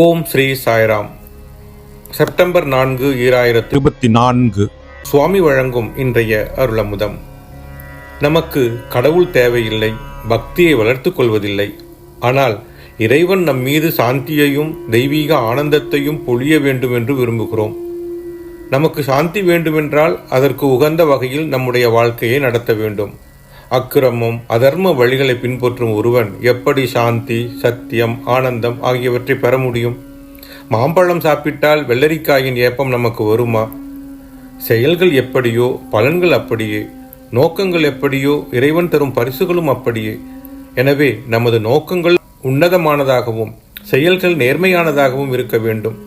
ஓம் Sri Sairam. September நான்கு ஈராயிரத்து இருபத்தி நான்கு சுவாமி வழங்கும் இன்றைய அருளமுதம். நமக்கு கடவுள் தேவையில்லை பக்தியை வளர்த்துக் கொள்வதில்லை. ஆனால் இறைவன் நம் மீது சாந்தியையும் தெய்வீக ஆனந்தத்தையும் பொழிய வேண்டும் என்று விரும்புகிறோம். நமக்கு சாந்தி வேண்டுமென்றால் அதற்கு உகந்த வகையில் நம்முடைய வாழ்க்கையை நடத்த வேண்டும். அக்கிரமம் அதர்ம வழிகளை பின்பற்றும் ஒருவன் எப்படி சாந்தி சத்தியம் ஆனந்தம் ஆகியவற்றை பெற முடியும்? மாம்பழம் சாப்பிட்டால் வெள்ளரிக்காயின் ஏப்பம் நமக்கு வருமா? செயல்கள் எப்படியோ பலன்கள் அப்படியே நோக்கங்கள் எப்படியோ இறைவன் தரும் பரிசுகளும் அப்படியே. எனவே நமது நோக்கங்கள் உன்னதமானதாகவும் செயல்கள் நேர்மையானதாகவும் இருக்க வேண்டும்.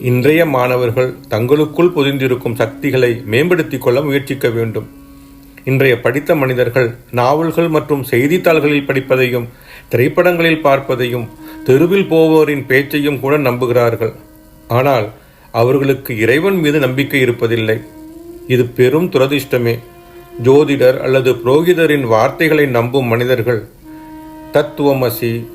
இன்றைய மாணவர்கள் தங்களுக்குள் பொதிந்திருக்கும் சக்திகளை மேம்படுத்திக் கொள்ள முயற்சிக்க வேண்டும். இன்றைய படித்த மனிதர்கள் நாவல்கள் மற்றும் செய்தித்தாள்களில் படிப்பதையும் திரைப்படங்களில் பார்ப்பதையும் தெருவில் போவோரின் பேச்சையும் கூட நம்புகிறார்கள். ஆனால் அவர்களுக்கு இறைவன் மீது நம்பிக்கை இருப்பதில்லை. இது பெரும் துரதிர்ஷ்டமே. ஜோதிடர் அல்லது புரோகிதரின் வார்த்தைகளை நம்பும் மனிதர்கள் தத்துவமசி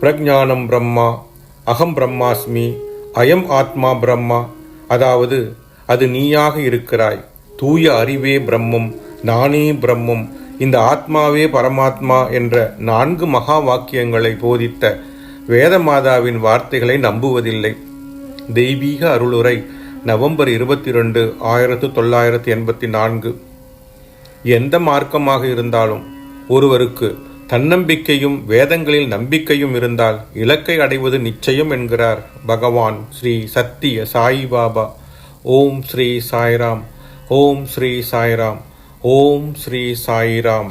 பிரஜானம் பிரம்மா அகம் பிரம்மாஸ்மி அயம் ஆத்மா பிரம்மா அதாவது அது நீயாக இருக்கிறாய் தூய அறிவே பிரம்மம் நானே பிரம்மம். இந்த ஆத்மாவே பரமாத்மா என்ற நான்கு மகா வாக்கியங்களை போதித்த வேதமாதாவின் வார்த்தைகளை நம்புவதில்லை. தெய்வீக அருளுரை நவம்பர் இருபத்தி ரெண்டு ஆயிரத்து தொள்ளாயிரத்து எண்பத்தி நான்கு எந்த மார்க்கமாக இருந்தாலும் ஒருவருக்கு தன்னம்பிக்கையும் வேதங்களில் நம்பிக்கையும் இருந்தால் இலக்கை அடைவது நிச்சயம் என்கிறார் பகவான் ஸ்ரீ சத்திய சாயிபாபா ஓம் ஸ்ரீ சாய்ராம். ஓம் ஸ்ரீ சாய்ராம். ஓம் ஸ்ரீ சாய்ராம்